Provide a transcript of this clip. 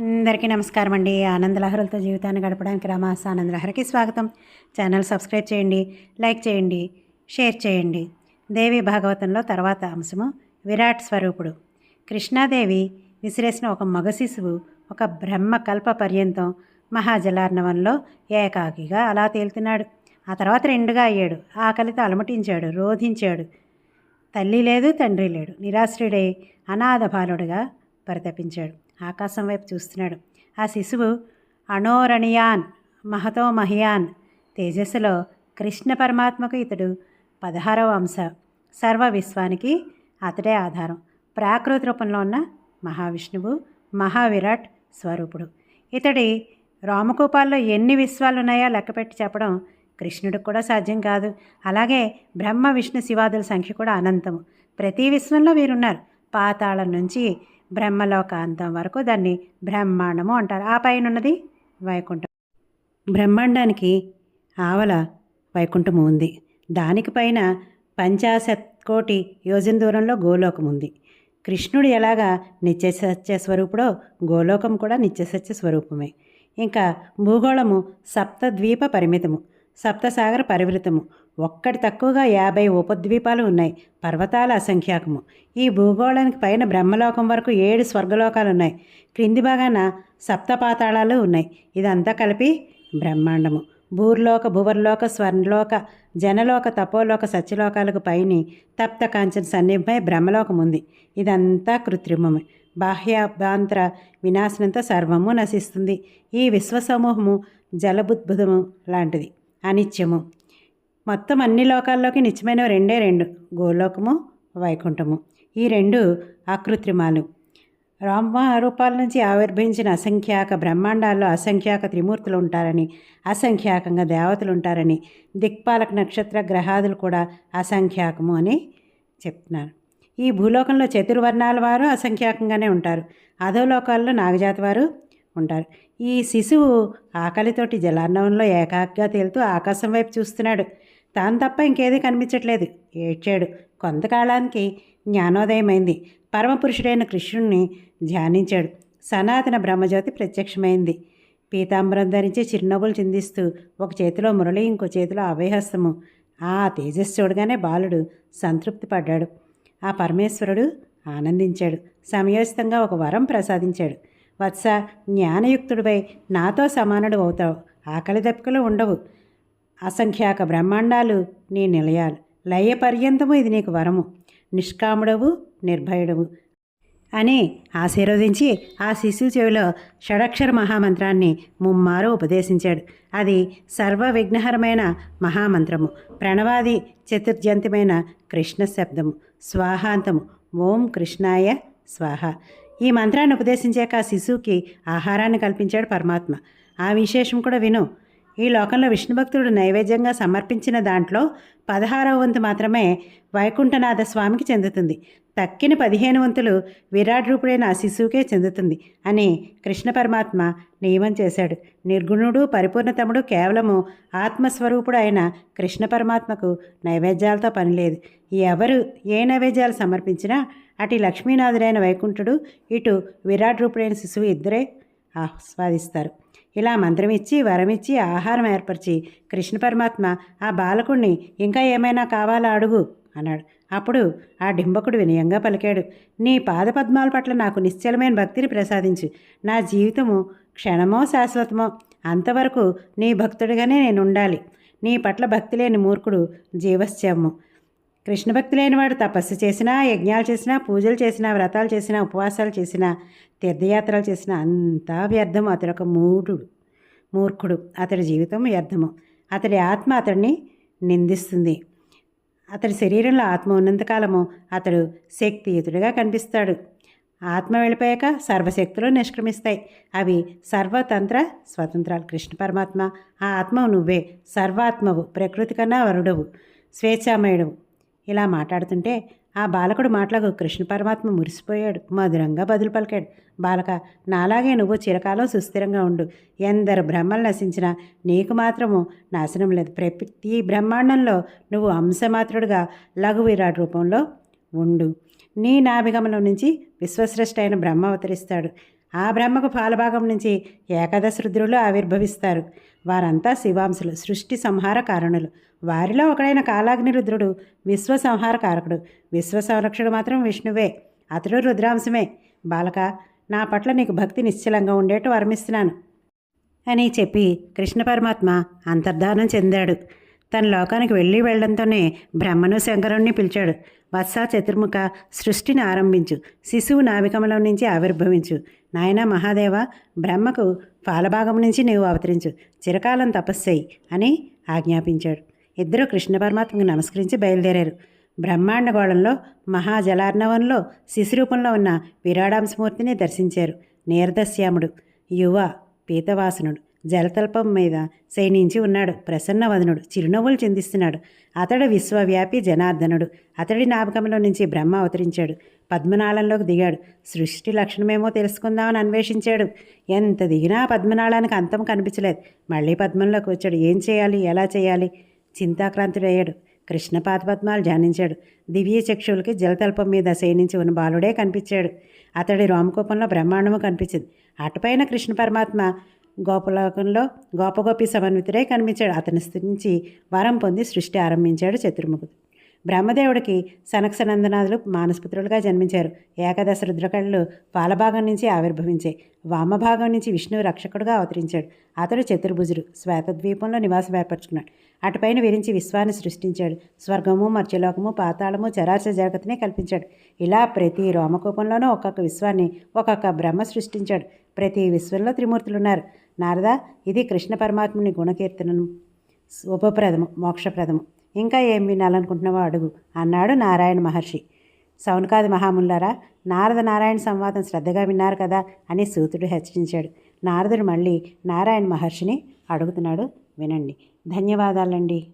అందరికీ నమస్కారం అండి. ఆనందలహరులతో జీవితాన్ని గడపడానికి రామాస ఆనందలహరికి స్వాగతం. ఛానల్ సబ్స్క్రైబ్ చేయండి లైక్ చేయండి షేర్ చేయండి. దేవి భాగవతంలో తర్వాత అంశము విరాట్ స్వరూపుడు. కృష్ణాదేవి విసిరేసిన ఒక మగ శిశువు ఒక బ్రహ్మ కల్ప పర్యంతం మహాజలార్ణవంలో ఏకాకిగా అలా తేలుతున్నాడు. ఆ తర్వాత రెండుగా అయ్యాడు. ఆకలితో అలమటించాడు రోధించాడు. తల్లి లేదు తండ్రి లేడు. నిరాశ్రుడై అనాథ బాలుడుగా పరితపించాడు. ఆకాశం వైపు చూస్తున్నాడు. ఆ శిశువు అణోరణియాన్ మహతో మహియాన్ తేజస్సులో కృష్ణ పరమాత్మకు ఇతడు పదహారవ అంశ సర్వ విశ్వానికి అతడే ఆధారం. ప్రాకృతి రూపంలో ఉన్న మహావిష్ణువు మహావిరాట్ స్వరూపుడు. ఇతడి రామకూపాల్లో ఎన్ని విశ్వాలు ఉన్నాయో లెక్కపెట్టి చెప్పడం కృష్ణుడికి కూడా సాధ్యం కాదు. అలాగే బ్రహ్మ విష్ణు శివాదుల సంఖ్య కూడా అనంతము. ప్రతి విశ్వంలో వీరున్నారు. పాతాళం నుంచి బ్రహ్మలోకాంతం వరకు దాన్ని బ్రహ్మాండము అంటారు. ఆ పైన ఉన్నది వైకుంఠం. బ్రహ్మాండానికి ఆవల వైకుంఠము ఉంది. దానికి పైన పంచాశత్ కోటి యోజన దూరంలో గోలోకం ఉంది. కృష్ణుడు ఎలాగా నిత్యసత్య స్వరూపుడో గోలోకం కూడా నిత్యసత్య స్వరూపమే. ఇంకా భూగోళము సప్తద్వీప పరిమితము. సప్తసాగర పరివృతము. ఒక్కటి తక్కువగా యాభై ఉపద్వీపాలు ఉన్నాయి. పర్వతాల అసంఖ్యాకము. ఈ భూగోళానికి పైన బ్రహ్మలోకం వరకు ఏడు స్వర్గలోకాలు ఉన్నాయి క్రింది భాగాన సప్తపాతాళాలు ఉన్నాయి. ఇదంతా కలిపి బ్రహ్మాండము. భూర్లోక భువర్లోక స్వర్ణలోక జనలోక తపోలోక సత్యలోకాలకు పైని తప్త కాంచన సన్నిభమై బ్రహ్మలోకం ఉంది ఇదంతా కృత్రిమమే. బాహ్యాభ్యాంతర వినాశనంతో సర్వము నశిస్తుంది. ఈ విశ్వసమూహము జలబుద్భుతము లాంటిది. అనిత్యము. మొత్తం అన్ని లోకాల్లోకి నిత్యమైన రెండే రెండు గోలోకము వైకుంఠము. ఈ రెండు అకృత్రిమాలు. రామ రూపాల నుంచి ఆవిర్భవించిన అసంఖ్యాక బ్రహ్మాండాల్లో అసంఖ్యాక త్రిమూర్తులు ఉంటారని అసంఖ్యాకంగా దేవతలు ఉంటారని దిక్పాలక నక్షత్ర గ్రహాదులు కూడా అసంఖ్యాకము అని చెప్తున్నారు. ఈ భూలోకంలో చతుర్వర్ణాల వారు అసంఖ్యాకంగానే ఉంటారు. అధోలోకాల్లో నాగజాతి వారు ఉంటారు. ఈ శిశువు ఆకలితోటి జలార్ణవంలో ఏకాగ్గా తేలుతూ ఆకాశం వైపు చూస్తున్నాడు. తాను తప్ప ఇంకేదీ కనిపించట్లేదు. ఏడ్చాడు. కొంతకాలానికి జ్ఞానోదయమైంది. పరమపురుషుడైన కృష్ణుణ్ణి ధ్యానించాడు. సనాతన బ్రహ్మజ్యోతి ప్రత్యక్షమైంది. పీతాంబరం ధరించి చిరునవ్వులు చిందిస్తూ ఒక చేతిలో మురళి ఇంకో చేతిలో అభయహస్తము. ఆ తేజస్సు చూడగానే బాలుడు సంతృప్తి పడ్డాడు. ఆ పరమేశ్వరుడు ఆనందించాడు. సమయోచితంగా ఒక వరం ప్రసాదించాడు. వత్స జ్ఞానయుక్తుడివై నాతో సమానుడు అవుతావు. ఆకలి దెప్పకలు ఉండవు. అసంఖ్యాక బ్రహ్మాండాలు నీ నిలయాలు. లయ పర్యంతము ఇది నీకు వరము. నిష్కాముడవు నిర్భయుడవు అని ఆశీర్వదించి ఆ శిశువు చెవిలో షడక్షర మహామంత్రాన్ని ముమ్మారు ఉపదేశించాడు. అది సర్వ విఘ్నహరమైన మహామంత్రము. ప్రణవాది చతుర్జంతమైన కృష్ణ శబ్దము. స్వాహాంతము. ఓం కృష్ణాయ స్వాహ. ఈ మంత్రాన్ని ఉపదేశించాక ఆ శిశువుకి ఆహారాన్ని కల్పించాడు పరమాత్మ. ఆ విశేషం కూడా విను. ఈ లోకంలో విష్ణు భక్తుడు నైవేద్యంగా సమర్పించిన దాంట్లో పదహారవ వంతు మాత్రమే వైకుంఠనాథ స్వామికి చెందుతుంది. తక్కిన పదిహేను వంతులు విరాట్ రూపుడైన ఆ శిశువుకే చెందుతుంది అని కృష్ణ పరమాత్మ నియమం చేశాడు. నిర్గుణుడు పరిపూర్ణతముడు కేవలము ఆత్మస్వరూపుడు అయిన కృష్ణ పరమాత్మకు నైవేద్యాలతో పనిలేదు. ఎవరు ఏ నైవేద్యాలు సమర్పించినా అటు లక్ష్మీనాథుడైన వైకుంఠుడు ఇటు విరాట్ రూపుడైన శిశువు ఇద్దరే ఆస్వాదిస్తారు. ఇలా మంత్రమిచ్చి ఇచ్చి ఆహారం ఏర్పరిచి కృష్ణ పరమాత్మ ఆ బాలకుణ్ణి ఇంకా ఏమైనా కావాలా అడుగు. అన్నాడు. అప్పుడు ఆ డింబకుడు వినయంగా పలికాడు. నీ పాదపద్మాల పట్ల నాకు నిశ్చలమైన భక్తిని ప్రసాదించు. నా జీవితము క్షణమో శాశ్వతమో అంతవరకు నీ భక్తుడిగానే నేను ఉండాలి నీ పట్ల భక్తి లేని మూర్ఖుడు జీవశ్చము కృష్ణ భక్తి లేనివాడు తపస్సు చేసినా యజ్ఞాలు చేసినా పూజలు చేసినా వ్రతాలు చేసినా ఉపవాసాలు చేసినా తీర్థయాత్రలు చేసినా అంతా వ్యర్థం అతడు ఒక మూఢుడు మూర్ఖుడు. అతడి జీవితం వ్యర్థము. అతడి ఆత్మ అతడిని నిందిస్తుంది. అతడి శరీరంలో ఆత్మ ఉన్నంతకాలము అతడు శక్తియుతుడిగా కనిపిస్తాడు. ఆత్మ వెళ్ళిపోయాక సర్వశక్తులు నిష్క్రమిస్తాయి. అవి సర్వతంత్ర స్వతంత్రాలు. కృష్ణ పరమాత్మ ఆ ఆత్మ నువ్వే. సర్వాత్మవు ప్రకృతి కన్నా వరుడవు స్వేచ్ఛామయుడవు. ఇలా మాట్లాడుతుంటే ఆ బాలకుడు మాటలకు కృష్ణ పరమాత్మ మురిసిపోయాడు. మధురంగా బదులు పలికాడు. బాలక నాలాగే నువ్వు చిరకాలం సుస్థిరంగా ఉండు. ఎందరు బ్రహ్మలు నశించినా నీకు మాత్రము నాశనం లేదు. ప్రతి బ్రహ్మాండంలో నువ్వు అంశమాత్రుడుగా లఘు విరాట్ రూపంలో ఉండు. నీ నాభిగమనం నుంచి విశ్వశ్రేష్ఠ అయిన బ్రహ్మ అవతరిస్తాడు. ఆ బ్రహ్మకు పాలభాగం నుంచి ఏకాదశ రుద్రులు ఆవిర్భవిస్తారు. వారంతా శివాంశులు సృష్టి సంహార కారణులు. వారిలో ఒకడైన కాలాగ్ని రుద్రుడు విశ్వ సంహార కారకుడు. విశ్వ సంరక్షకుడు మాత్రం విష్ణువే. అతడు రుద్రాంశమే. బాలక నా పట్ల నీకు భక్తి నిశ్చలంగా ఉండేట్టు వర్మిస్తున్నాను. అని చెప్పి కృష్ణ పరమాత్మ అంతర్ధానం చెందాడు. తన లోకానికి వెళ్ళి వెళ్ళడంతోనే బ్రహ్మను శంకరుణ్ణి పిలిచాడు. వత్స చతుర్ముఖ సృష్టిని ఆరంభించు. శిశువు నావికమలం నుంచి ఆవిర్భవించు. నాయన మహాదేవ బ్రహ్మకు ఫాలభాగం నుంచి నీవు అవతరించు. చిరకాలం తపస్సై అని ఆజ్ఞాపించాడు. ఇద్దరు కృష్ణ పరమాత్మకు నమస్కరించి బయలుదేరారు. బ్రహ్మాండ గోళంలో మహాజలార్ణవంలో శిశురూపంలో ఉన్న విరాడాంశమూర్తిని దర్శించారు. నీరదశ్యాముడు యువ పీతవాసనుడు. జలతల్పం మీద శయనించి ఉన్నాడు. ప్రసన్నవదనుడు చిరునవ్వులు చిందిస్తున్నాడు. అతడు విశ్వవ్యాపి జనార్దనుడు. అతడి నామకంలో నుంచి బ్రహ్మ అవతరించాడు. పద్మనాళంలోకి దిగాడు. సృష్టి లక్షణమేమో తెలుసుకుందామని అన్వేషించాడు. ఎంత దిగినా పద్మనాళానికి అంతం కనిపించలేదు. మళ్ళీ పద్మంలోకి వచ్చాడు. ఏం చేయాలి? ఎలా చేయాలి? చింతాక్రాంతుడయ్యాడు. కృష్ణ పాదపద్మాలు ధ్యానించాడు దివ్య చక్షువులకి జలతల్పం మీద శయనించి ఉన్న బాలుడే కనిపించాడు. అతడి రోమకూపంలో బ్రహ్మాండము కనిపించింది. అటుపైన కృష్ణ పరమాత్మ గోపలోకంలో గోపగోపి సమన్వితుడే కనిపించాడు. అతని నుంచి వరం పొంది సృష్టి ఆరంభించాడు చతుర్ముఖుడు. బ్రహ్మదేవుడికి సనక్సనందనాథులు మానసపుత్రులుగా జన్మించారు. ఏకాదశ రుద్రకళ్ళు పాలభాగం నుంచి ఆవిర్భవించాయి. వామభాగం నుంచి విష్ణువు రక్షకుడుగా అవతరించాడు. అతడు చతుర్భుజుడు శ్వేతద్వీపంలో నివాసం ఏర్పరచుకున్నాడు. అటుపైన విరించి విశ్వాన్ని సృష్టించాడు. స్వర్గము మర్త్యలోకము పాతాళము చరాచర జగత్తునే కల్పించాడు. ఇలా ప్రతి రోమకూపంలోనూ ఒక్కొక్క విశ్వాన్ని ఒక్కొక్క బ్రహ్మ సృష్టించాడు. ప్రతి విశ్వంలో త్రిమూర్తులు ఉన్నారు నారద ఇది కృష్ణ పరమాత్ముని గుణకీర్తనను ఉపప్రదము మోక్షప్రదము. ఇంకా ఏం వినాలనుకుంటున్నావో అడుగు అన్నాడు నారాయణ మహర్షి. సౌనకాది మహాముల్లారా నారద నారాయణ సంవాదం శ్రద్ధగా విన్నారు కదా అని సూతుడు హెచ్చరించాడు. నారదుడు మళ్ళీ నారాయణ మహర్షిని అడుగుతున్నాడు వినండి. ధన్యవాదాలండి.